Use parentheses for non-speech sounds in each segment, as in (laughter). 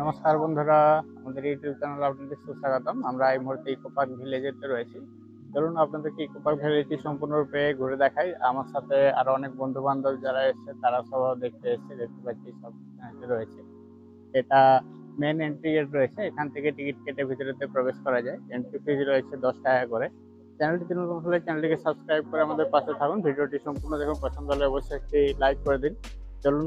নমস্কার বন্ধুরা, আমাদের ইউটিউব চ্যানেল আপনাদের সুস্বাগতম। আমরা এই মুহূর্তে ইকো পার্ক ভিলেজেতে রয়েছি। চলুন আপনাদেরকে ইকো পার্ক ভিলেজটি সম্পূর্ণরূপে ঘুরে দেখাই। আমার সাথে আরও অনেক বন্ধু বান্ধব যারা এসেছে, তারা সব দেখতে এসেছে, দেখতে পাচ্ছি সব রয়েছে। এটা মেন এন্ট্রি গেট রয়েছে। এখান থেকে টিকিট কেটে ভিতরেতে প্রবেশ করা যায়। এন্ট্রি ফিজ রয়েছে দশ টাকা করে। চ্যানেলটি নতুন হলে চ্যানেলটিকে সাবস্ক্রাইব করে আমাদের পাশে থাকুন। ভিডিওটি সম্পূর্ণ দেখুন। পছন্দ হলে অবশ্যই একটি লাইক করে দিন। চলুন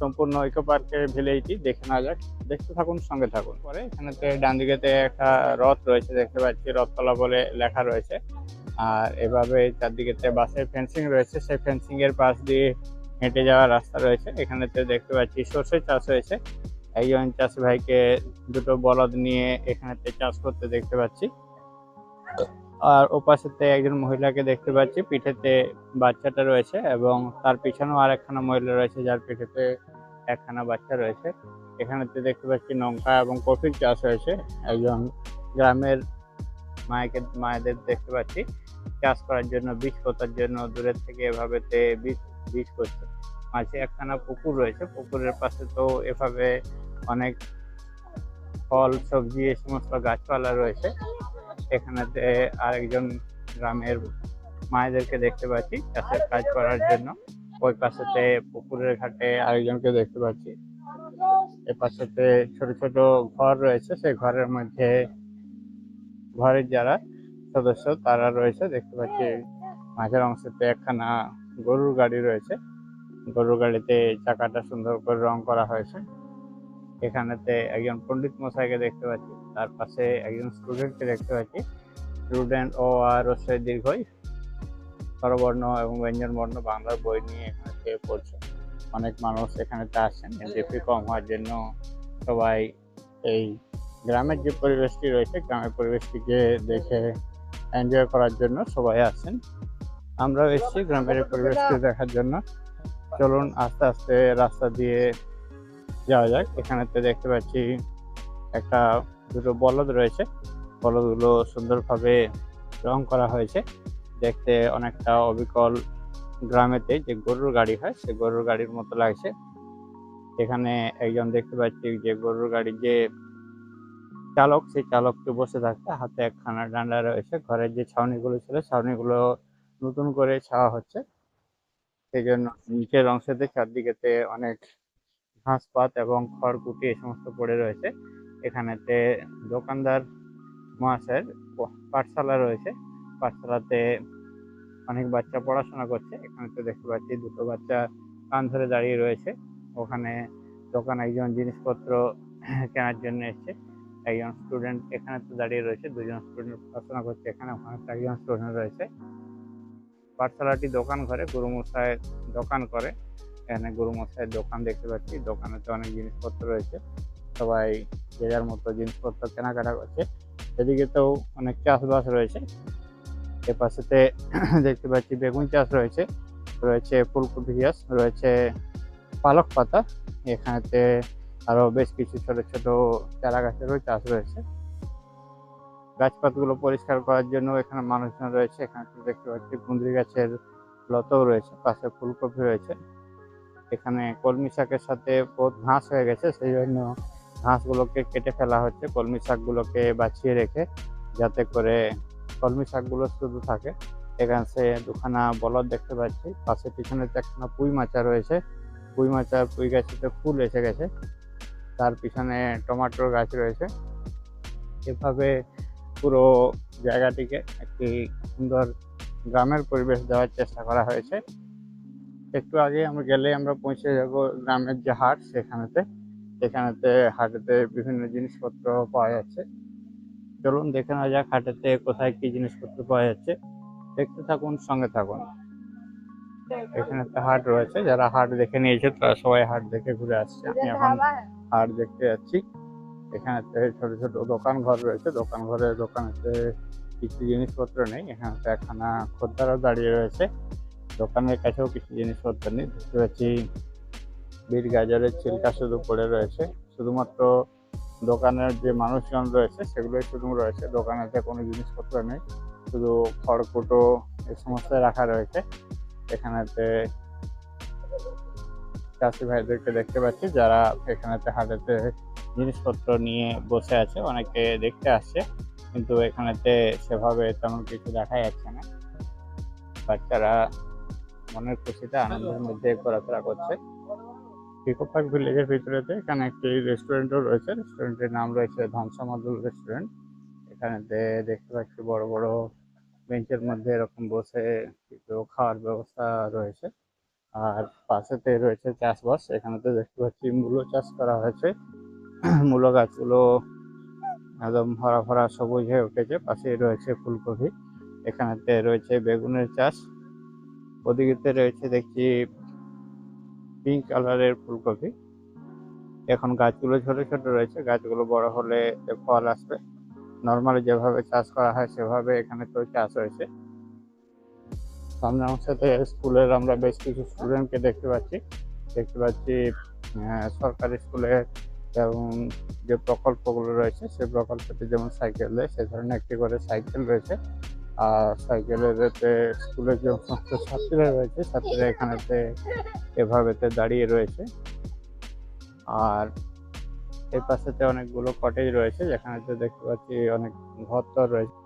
সম্পূর্ণ ইকো পার্কের ভিলেজটি দেখে নেওয়া যাক। দেখতে থাকুন, সঙ্গে থাকুন। পরে এখানেতে ডান দিকেতে একটা রথ রয়েছে, দেখতে পাচ্ছি রথতলা বলে লেখা রয়েছে। আর এভাবে চারদিকেতে বাসের ফেন্সিং রয়েছে। সেই ফেন্সিং এর পাশ দিয়ে হেঁটে যাওয়ার রাস্তা রয়েছে। এখানেতে দেখতে পাচ্ছি সর্ষে চাষ হয়েছে। একজন চাষি ভাইকে দুটো বলদ নিয়ে এখানেতে চাষ করতে দেখতে পাচ্ছি। আর ওপাশেতে একজন মহিলাকে দেখতে পাচ্ছি। পিঠেতে বাচ্চাটা রয়েছে এবং তার পিছনেও আর একখানা মহিলা রয়েছে যার পিঠেতে একখানা বাচ্চা রয়েছে। এখানেতে দেখতে পাচ্ছি লঙ্কা এবং কফির চাষ হয়েছে। একজন গ্রামের মায়েকে, মায়েদের দেখতে পাচ্ছি। চাষ করার জন্য, বীজ পোতার জন্য, দূরের থেকে এভাবেতে বীজ বীজ করছে মাঝে একখানা পুকুর রয়েছে। পুকুরের পাশে তো এভাবে অনেক ফল, সবজি এই সমস্ত গাছপালা রয়েছে। এখানেতে আরেকজন গ্রামের মায়েদেরকে দেখতে পাচ্ছি চাষের কাজ করার জন্য। ওই পাশেতে পুকুরের ঘাটে আরেকজনকে দেখতে পাচ্ছি। এ পাশেতে ছোট ছোট ঘর রয়েছে, সেই ঘরের মধ্যে ঘরের যারা সদস্য তারা রয়েছে, দেখতে পাচ্ছি মাঝের অংশতে একখানা গরুর গাড়ি রয়েছে। গরুর গাড়িতে চাকাটা সুন্দর করে রং করা হয়েছে। এখানেতে একজন পণ্ডিত মশাইকে দেখতে পাচ্ছি, তার পাশে একজন স্টুডেন্টকে দেখতে পাচ্ছি। স্টুডেন্ট ও আর দীর্ঘই স্বরবর্ণ এবং ব্যঞ্জন বর্ণ বাংলার বই নিয়ে এখানে থেকে পড়ছে। অনেক মানুষ এখানেতে আসেন জিপি কম হওয়ার জন্য সবাই এই গ্রামের যে পরিবেশটি রয়েছে, গ্রামের পরিবেশটিকে দেখে এনজয় করার জন্য সবাই আসেন আমরাও এসেছি গ্রামের পরিবেশটি দেখার জন্য। চলুন আস্তে আস্তে রাস্তা দিয়ে যাওয়া যাক। এখানেতে দেখতে পাচ্ছি একটা দুটো বলদ রয়েছে। বলদগুলো সুন্দরভাবে রং করা হয়েছে। দেখতে অনেকটা অবিকল গ্রামেতে যে গরুর গাড়ি হয়, সে গরুর গাড়ির মতো লাগছে। এখানে একজন দেখতে পাচ্ছি যে গরুর গাড়ির যে চালক, সেই চালককে বসে থাকতে হাতে একখানা ডান্ডা রয়েছে। ঘরের যে ছাউনিগুলো ছিল, ছাউনিগুলো নতুন করে ছাওয়া হচ্ছে। সেই জন্য নিচের অংশেতে চারদিকেতে অনেক ঘাস পাত এবং খড়কুটি এই সমস্ত পড়ে রয়েছে। এখানেতে দোকানদার মহাশয়ের পাঠশালা রয়েছে। পাঠশালাতে অনেক বাচ্চা পড়াশোনা করছে। এখানে তো দেখতে পাচ্ছি দুটো বাচ্চা কান ধরে দাঁড়িয়ে রয়েছে। ওখানে দোকান একজন জিনিসপত্র কেনার জন্য এসছে। একজন স্টুডেন্ট এখানে তো দাঁড়িয়ে রয়েছে, দুজন স্টুডেন্ট পড়াশোনা করছে এখানে। ওখানে একজন স্টুডেন্ট রয়েছে। পাঠশালাটি দোকান ঘরে, গুরুমশাই দোকান করে। এখানে গুরুমশাইয়ের দোকান দেখতে পাচ্ছি। দোকানে তো অনেক জিনিসপত্র রয়েছে। সবাই যে যার মতো জিনিসপত্র কেনাকাটা করছে। এদিকে তো অনেক চাষবাস রয়েছে। এ পাশেতে (clears throat) দেখতে পাচ্ছি বেগুন চাষ রয়েছে রয়েছে ফুলকপি চাষ, রয়েছে পালক পাতা, এখানেতে আরও বেশ কিছু ছোট ছোট চারা গাছেরও চাষ রয়েছে। গাছপাতগুলো পরিষ্কার করার জন্য এখানে মানুষজন রয়েছে, এখানে দেখতে পাচ্ছি কুঁদরি গাছের লতাও রয়েছে, পাশে ফুলকপি রয়েছে। এখানে কলমি শাকের সাথে বহুত ঘাস হয়ে গেছে সেই জন্য ঘাসগুলোকে কেটে ফেলা হচ্ছে, কলমি শাকগুলোকে বাঁচিয়ে রেখে যাতে করে কলমি শাকগুলো শুধু থাকে। এখানে দুখানা বলদ দেখতে পাচ্ছি। পাশে পিছনে একখানা পুঁই মাচা রয়েছে। পুঁই মাচা পুঁই গাছেতে ফুল এসে গেছে। তার পিছনে টমাটোর গাছ রয়েছে। এভাবে পুরো জায়গাটিকে একটি সুন্দর গ্রামের পরিবেশ দেওয়ার চেষ্টা করা হয়েছে। একটু আগে আমরা গেলে আমরা পৌঁছে যাব গ্রামের যে হাট, সেখানেতে। সেখানেতে হাটেতে বিভিন্ন জিনিসপত্র পাওয়া যাচ্ছে। চলুন দেখে নেওয়া যাক হাটেতে কোথায় কি জিনিসপত্র পাওয়া যাচ্ছে। দেখতে থাকুন সঙ্গে থাকুন। এখানে একটা হাট রয়েছে যারা হাট দেখে নিয়েছে তারা সবাই হাট দেখে ঘুরে আসছে। আমি এখন হাট দেখতে যাচ্ছি। এখানেতে ছোট ছোট দোকান ঘর রয়েছে। দোকান ঘরে দোকানেতে কিছু জিনিসপত্র নেই। এখানেতে একখানা খদ্দারও দাঁড়িয়ে রয়েছে। দোকানের কাছেও কিছু জিনিসপত্র নেই। দেখতে পাচ্ছি বিট গাজরের ছিলকা শুধু পড়ে রয়েছে। শুধুমাত্র দোকানের যে মানুষজন রয়েছে, সেগুলোই শুধু রয়েছে। দোকানেতে কোনো জিনিসপত্র নেই। শুধু খড়কুটো এই সমস্ত রাখা রয়েছে। এখানেতে চাষি ভাইদেরকে দেখতে পাচ্ছি, যারা এখানেতে হাটেতে জিনিসপত্র নিয়ে বসে আছে। অনেকে দেখতে আসছে, কিন্তু এখানেতে সেভাবে তেমন কিছু দেখা যাচ্ছে না। বাচ্চারা মনের খুশিতে আনন্দের মধ্যে ঘোরাফেরা করছে। পিকো পার্ক ভিলেজের ভিতরেতে এখানে একটি রেস্টুরেন্টও রয়েছে। রেস্টুরেন্টের নাম রয়েছে ধ্বংসমদুল রেস্টুরেন্ট এখানেতে দেখতে পাচ্ছি বড় বড় বেঞ্চের মধ্যে এরকম বসে কিছু খাওয়ার ব্যবস্থা রয়েছে। আর পাশেতে রয়েছে চাষবাস। এখানেতে দেখতে পাচ্ছি মূলো চাষ করা হয়েছে। মূলো গাছগুলো একদম ভরা ভরা সবুজ হয়ে উঠেছে। পাশেই রয়েছে ফুলকপি। এখানেতে রয়েছে বেগুনের চাষ। ওদিকেতে রয়েছে দেখছি পিঙ্ক কালারের ফুলকপি। এখন গাছগুলো ছোট ছোট রয়েছে, গাছগুলো বড় হলে ফল আসবে। নর্মালি যেভাবে চাষ করা হয় সেভাবে এখানে তো চাষ হয়েছে। সামনে আমার সাথে স্কুলের আমরা বেশ কিছু স্টুডেন্টকে দেখতে পাচ্ছি। দেখতে পাচ্ছি সরকারি স্কুলে যেমন যে প্রকল্পগুলো রয়েছে সেই প্রকল্পতে যেমন সাইকেল দেয়, সে ধরনের একটি করে সাইকেল রয়েছে। আর সাইকেলের এতে স্কুলের যে সমস্ত ছাত্রীরা রয়েছে, ছাত্রীরা এখানেতে এভাবেতে দাঁড়িয়ে রয়েছে। আর এর পাশেতে অনেকগুলো কটেজ রয়েছে, যেখানে দেখতে পাচ্ছি অনেক ঘর রয়েছে।